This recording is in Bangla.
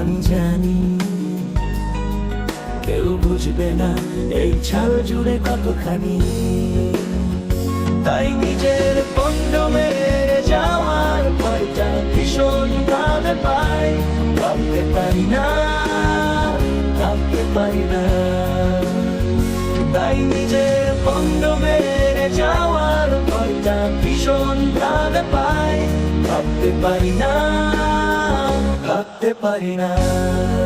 আমি জানি কেউ বুঝবে না এই ছাল জুড়ে কতখানি। তাই নিজের বন্ধ মেরে যাওয়ার ভয়টা ভীষণ কাঁদে পাই ভাবতে পারি না, ভাবতে পারি না। তাই নিজের বন্ধ মেরে যাওয়ার ভয়টা ভীষণ কাঁদে পাই ভাবতে পারি না। ভাবতে পারি না